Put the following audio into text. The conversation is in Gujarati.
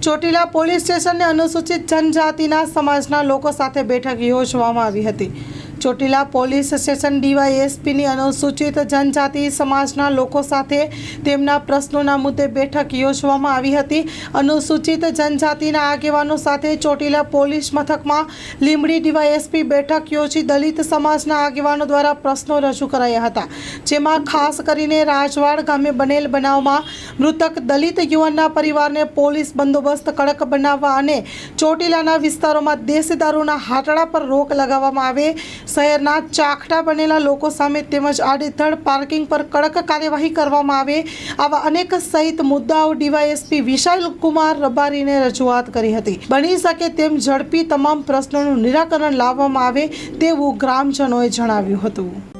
ચોટીલા પોલીસ સ્ટેશનને અનુસૂચિત જનજાતિના સમાજના લોકો સાથે બેઠક યોજવામાં આવી હતી. ચોટીલા પોલીસ સ્ટેશન ડીવાયએસપીની અનુસૂચિત જનજાતિ સમાજના લોકો સાથે તેમના પ્રશ્નોના મુદ્દે બેઠક યોજવામાં આવી હતી. અનુસૂચિત જનજાતિના આગેવાનો સાથે ચોટીલા પોલીસ મથકમાં લીંબડી ડીવાયએસપી બેઠક યોજી દલિત સમાજના આગેવાનો દ્વારા પ્રશ્નો રજૂ કરાયા હતા. જેમાં ખાસ કરીને રાજવાડ ગામે બનેલ બનાવમાં મૃતક દલિત યુવાનના પરિવારને પોલીસ બંદોબસ્ત કડક બનાવવા અને ચોટીલાના વિસ્તારોમાં દેશી દારૂના હાટડા પર રોક લગાવવામાં આવે શહેરના ચાખડા બનેલા લોકો સામે તેમજ આડેધડ પાર્કિંગ પર કડક કાર્યવાહી કરવામાં આવે આવા અનેક સહિત મુદ્દાઓ ડીવાયએસપી વિશાલ કુમાર રબારીને રજૂઆત કરી હતી. બની શકે તેમ ઝડપી તમામ પ્રશ્નોનું નિરાકરણ લાવવામાં આવે તેવું ગ્રામજનોએ જણાવ્યું હતું.